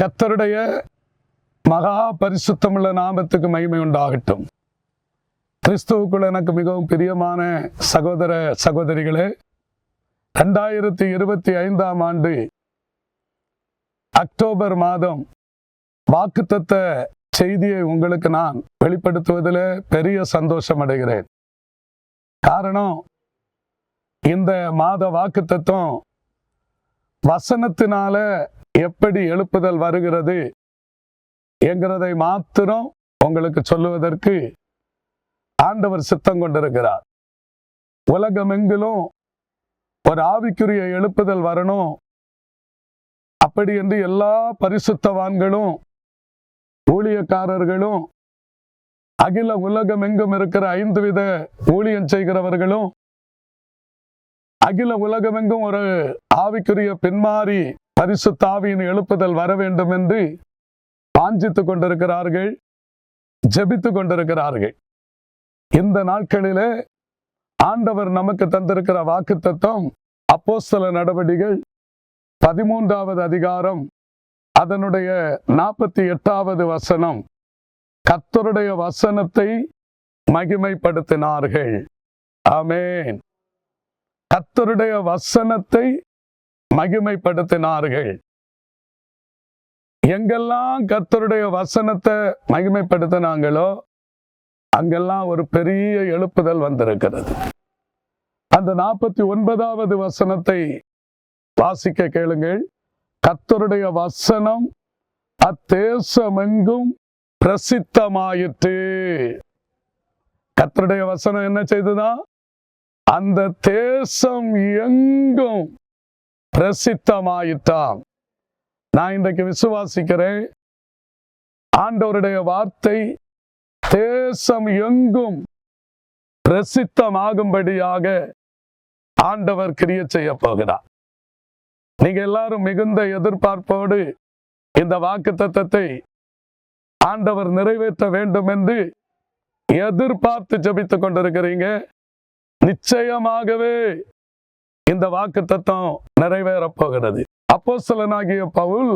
கத்தருடைய மகா பரிசுத்தமுள்ள நாமத்துக்கு மகிமை உண்டாகட்டும். கிறிஸ்துவுக்குள் எனக்கு மிகவும் பிரியமான சகோதர சகோதரிகளே ரெண்டாயிரத்தி இருபத்தி ஐந்தாம் ஆண்டு அக்டோபர் மாதம் வாக்குத்தத்த செய்தியை உங்களுக்கு நான் வெளிப்படுத்துவதில் பெரிய சந்தோஷம் அடைகிறேன். காரணம் இந்த மாத வாக்குத்தத்தம் வசனத்தினால எப்படி எழுப்புதல் வருகிறது என்கிறதை மாத்திரம் உங்களுக்கு சொல்லுவதற்கு ஆண்டவர் சித்தம் கொண்டிருக்கிறார். உலகமெங்கிலும் ஒரு ஆவிக்குரிய எழுப்புதல் வரணும். அப்படி என்று எல்லா பரிசுத்தவான்களும் ஊழியக்காரர்களும் அகில உலகம் எங்கும் இருக்கிற ஐந்து வித ஊழியம் செய்கிறவர்களும் அகில உலகமெங்கும் ஒரு ஆவிக்குரிய பின்மாறி பரிசுத்தாவியின் எழுப்புதல் வர வேண்டும் என்று வாஞ்சித்து கொண்டிருக்கிறார்கள் ஜபித்து கொண்டிருக்கிறார்கள். இந்த நாட்களிலே ஆண்டவர் நமக்கு தந்திருக்கிற வாக்கு தத்துவம் அப்போஸ்தல நடவடிகள் பதிமூன்றாவது அதிகாரம் அதனுடைய நாற்பத்தி எட்டாவது வசனம் கத்தருடைய வசனத்தை மகிமைப்படுத்தினார்கள். ஆமென். கத்தருடைய வசனத்தை மகிமைப்படுத்தினார்கள். எங்கெல்லாம் கர்த்தருடைய வசனத்தை மகிமைப்படுத்தினாங்களோ அங்கெல்லாம் ஒரு பெரிய எழுப்புதல் வந்திருக்கிறது. அந்த நாற்பத்தி ஒன்பதாவது வசனத்தை வாசிக்க கேளுங்கள். கர்த்தருடைய வசனம் அத்தேசமெங்கும் பிரசித்தமாயிற்று. கர்த்தருடைய வசனம் என்ன செய்ததா? அந்த தேசம் எங்கும் பிரசித்தமாயிட்டான். நான் இன்றைக்கு விசுவாசிக்கிறேன். ஆண்டவருடைய வார்த்தை தேசம் எங்கும் பிரசித்தமாகும்படியாக ஆண்டவர் கிரிய செய்ய போகிறார். நீங்க எல்லாரும் மிகுந்த எதிர்பார்ப்போடு இந்த வாக்கு தத்தத்தை ஆண்டவர் நிறைவேற்ற வேண்டும் என்று எதிர்பார்த்து ஜபித்துக் கொண்டிருக்கிறீங்க. நிச்சயமாகவே இந்த வாக்கு தத்துவம் நிறைவேறப் போகிறது அப்போஸ்தலனாகிய பவுல்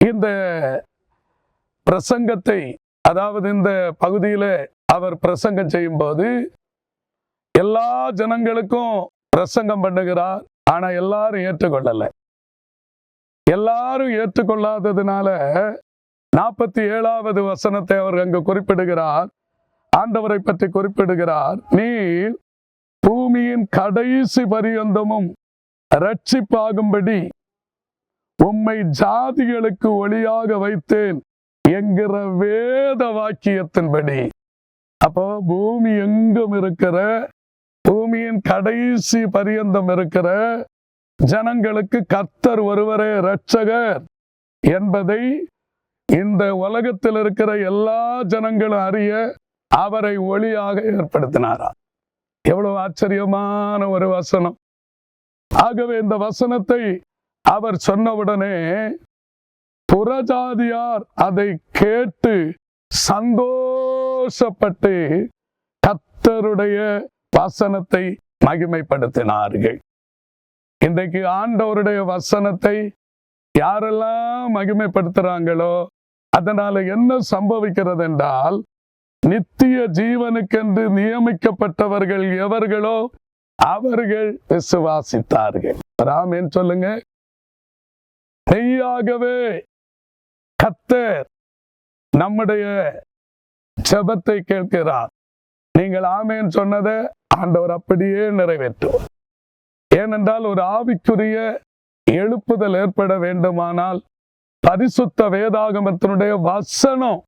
இந்த பிரசங்கத்தை அதாவது இந்த பகுதியில் அவர் பிரசங்கம் செய்யும் போது எல்லா ஜனங்களுக்கும் பிரசங்கம் பண்ணுகிறார். ஆனால் எல்லாரும் ஏற்றுக்கொள்ளலை. எல்லாரும் ஏற்றுக்கொள்ளாததுனால நாற்பத்தி ஏழாவது வசனத்தை அவர் அங்கு குறிப்பிடுகிறார். ஆண்டவரை பற்றி குறிப்பிடுகிறார். நீர் பூமியின் கடைசி பரியந்தமும் ரட்சிப்பாகும்படி உம்மை ஜாதிகளுக்கு ஒளியாக வைத்தேன் என்கிற வேத வாக்கியத்தின்படி. அப்போ பூமி எங்கும் இருக்கிற பூமியின் கடைசி பரியந்தம் இருக்கிற ஜனங்களுக்கு கர்த்தர் ஒருவரே இரட்சகர் என்பதை இந்த உலகத்தில் இருக்கிற எல்லா ஜனங்களும் அறிய அவரை ஒளியாக ஏற்படுத்தினாரா? எவ்வளவு ஆச்சரியமான ஒரு வசனம். ஆகவே இந்த வசனத்தை அவர் சொன்னவுடனே புறஜாதியார் அதை கேட்டு சந்தோஷப்பட்டு கத்தருடைய வசனத்தை மகிமைப்படுத்தினார்கள். இன்றைக்கு ஆண்டவருடைய வசனத்தை யாரெல்லாம் மகிமைப்படுத்துறாங்களோ அதனால என்ன சம்பவிக்கிறது என்றால் நித்திய ஜீவனுக்கென்று நியமிக்கப்பட்டவர்கள் எவர்களோ அவர்கள் விசுவாசித்தார்கள். ராமேன் சொல்லுங்க. மெய்யாகவே கத்தர் நம்முடைய ஜபத்தை கேட்கிறார். நீங்கள் ஆமேன் சொன்னதை ஆண்டவர் அப்படியே நிறைவேற்றுவார். ஏனென்றால் ஒரு ஆவிக்குரிய எழுப்புதல் ஏற்பட வேண்டுமானால் பரிசுத்த வேதாகமத்தினுடைய வசனம்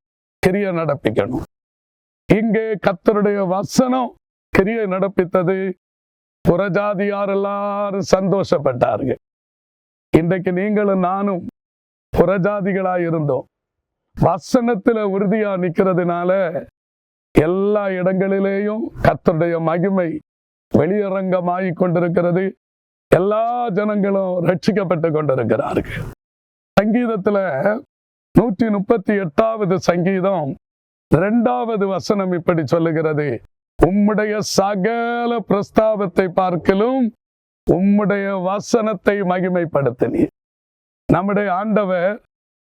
கிரிய நடப்பிக்கணும். இங்கே கத்தருடைய வசனம் கிரிய நடப்பித்தது. புறஜாதியார் எல்லாரும் சந்தோஷப்பட்டார்கள். இன்றைக்கு நீங்களும் நானும் புறஜாதிகளாக இருந்தோம். வசனத்துல உறுதியா நிக்கிறதுனால எல்லா இடங்களிலேயும் கத்தருடைய மகிமை வெளியரங்கமாகி கொண்டிருக்கிறது. எல்லா ஜனங்களும் ரட்சிக்கப்பட்டு கொண்டிருக்கிறார்கள். சங்கீதத்துல நூற்றி முப்பத்தி எட்டாவது சங்கீதம் இரண்டாவது வசனம் இப்படி சொல்லுகிறது. உம்முடைய சகல பிரஸ்தாபத்தை பார்க்கலும் உம்முடைய வசனத்தை மகிமைப்படுத்தினீர். நம்முடைய ஆண்டவர்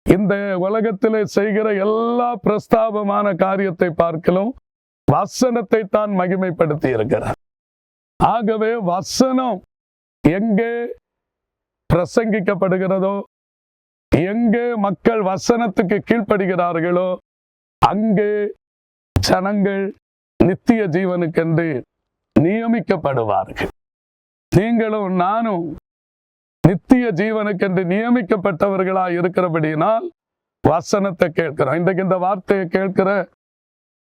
இந்த உலகத்திலே செய்கிற எல்லா பிரஸ்தாபமான காரியத்தை பார்க்கலும் வசனத்தை தான் மகிமைப்படுத்தி இருக்கிறார் ஆகவே வசனம் எங்கே பிரசங்கிக்கப்படுகிறதோ எங்கே மக்கள் வசனத்துக்கு கீழ்ப்படுகிறார்களோ அங்கே ஜனங்கள் நித்திய ஜீவனுக்கென்று நியமிக்கப்படுவார்கள். நீங்களும் நானும் நித்திய ஜீவனுக்கென்று நியமிக்கப்பட்டவர்களாய் இருக்கிறபடியினால் வசனத்தை கேட்கிறோம். இன்றைக்கு இந்த வார்த்தையை கேட்கிற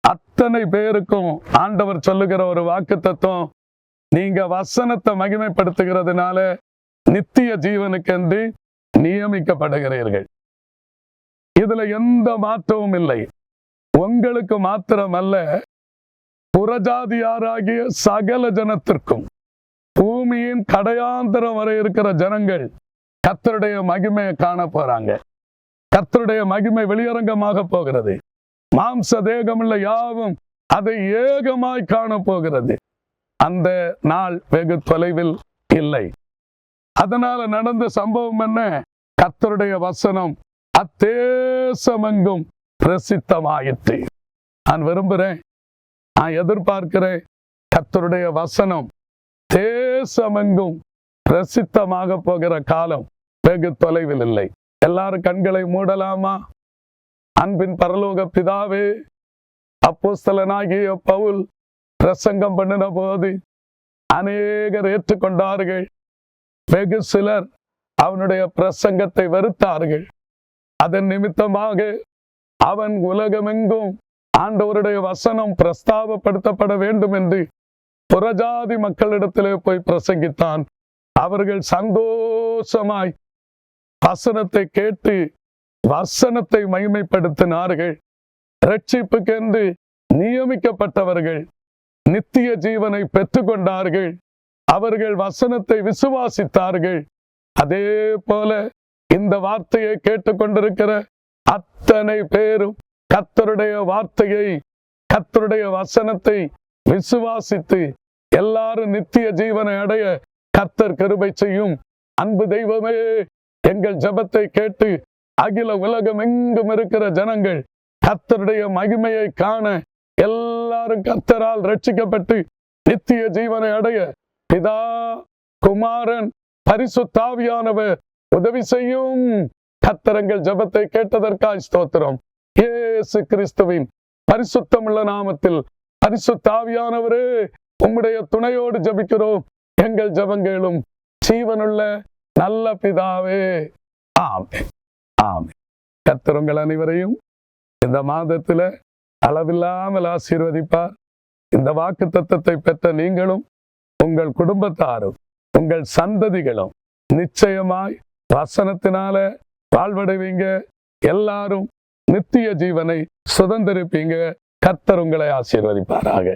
அத்தனை பேருக்கும் ஆண்டவர் சொல்லுகிற ஒரு வாக்கு தத்துவம் நீங்க வசனத்தை மகிமைப்படுத்துகிறதுனால நித்திய ஜீவனுக்கென்று நியமிக்கப்படுகிறீர்கள். இதுல எந்த மாற்றமும் இல்லை. உங்களுக்கு மாத்திரமல்ல புறஜாதியாராகிய சகல ஜனத்திற்கும் பூமியின் கடையாந்திரம் வரை இருக்கிற ஜனங்கள் கத்தருடைய மகிமையை காண போறாங்க. கத்தருடைய மகிமை வெளியரங்கமாக போகிறது. மாம்ச தேகமுள்ள யாவும் அதை ஏகமாய் காண போகிறது. அந்த நாள் வெகு தொலைவில் இல்லை. அதனால நடந்த சம்பவம் என்ன? கத்தருடைய வசனம் அத்தேசமெங்கும் பிரசித்தமாயிற்று. நான் விரும்புகிறேன். நான் எதிர்பார்க்கிறேன். கத்தருடைய வசனம் தேசமெங்கும் பிரசித்தமாக போகிற காலம் வெகு தொலைவில் இல்லை. எல்லாரும் கண்களை மூடலாமா? அன்பின் பரலோக பிதாவே அப்போஸ்தலனாகிய பவுல் பிரசங்கம் பண்ணின போது அநேகர் ஏற்றுக்கொண்டார்கள். வெகு சிலர் அவனுடைய பிரசங்கத்தை வெறுத்தார்கள். அதன் நிமித்தமாக அவன் உலகமெங்கும் ஆண்டவருடைய வசனம் பிரஸ்தாபப்படுத்தப்பட வேண்டும் என்று புறஜாதி மக்களிடத்திலே போய் பிரசங்கித்தான். அவர்கள் சந்தோஷமாய் வசனத்தை கேட்டு வசனத்தை மகிமைப்படுத்தினார்கள். ரட்சிப்புக்கென்று நியமிக்கப்பட்டவர்கள் நித்திய ஜீவனை பெற்றுக்கொண்டார்கள். அவர்கள் வசனத்தை விசுவாசித்தார்கள். அதே போல இந்த வார்த்தையை கேட்டுக்கொண்டிருக்கிற அத்தனை பேரும் கத்தருடைய வார்த்தையை கத்தருடைய வசனத்தை விசுவாசித்து எல்லாரும் நித்திய ஜீவனை அடைய கத்தர் கருபை செய்யும். அன்பு தெய்வமே எங்கள் ஜபத்தை கேட்டு அகில உலகம் எங்கும் இருக்கிற ஜனங்கள் கத்தருடைய மகிமையை காண எல்லாரும் கத்தரால் ரட்சிக்கப்பட்டு நித்திய ஜீவனை அடைய பிதா குமாரன் பரிசுத்தாவியானவர் உதவி செய்யும். கத்தரங்கள் ஜெபத்தை கேட்டதற்காய் ஸ்தோத்திரம். ஏசு கிறிஸ்துவின் பரிசுத்தமுள்ள நாமத்தில் பரிசுத்தாவியானவரே உம்முடைய துணையோடு ஜெபிக்கிறோம். எங்கள் ஜெபங்களும் ஜீவனுள்ள நல்ல பிதாவே. ஆமே ஆமே கத்திரங்கள் அனைவரையும் இந்த மாதத்துல அளவில்லாமல் ஆசீர்வதிப்பார். இந்த வாக்கு தத்தத்தை பெற்ற நீங்களும் உங்கள் குடும்பத்தாரும் உங்கள் சந்ததிகளும் நிச்சயமாய் வசனத்தினால வாழ்வடைவீங்க எல்லாரும் நித்திய ஜீவனை சுதந்திரிப்பீங்க. கர்த்தர் உங்களை ஆசீர்வதிப்பாராக.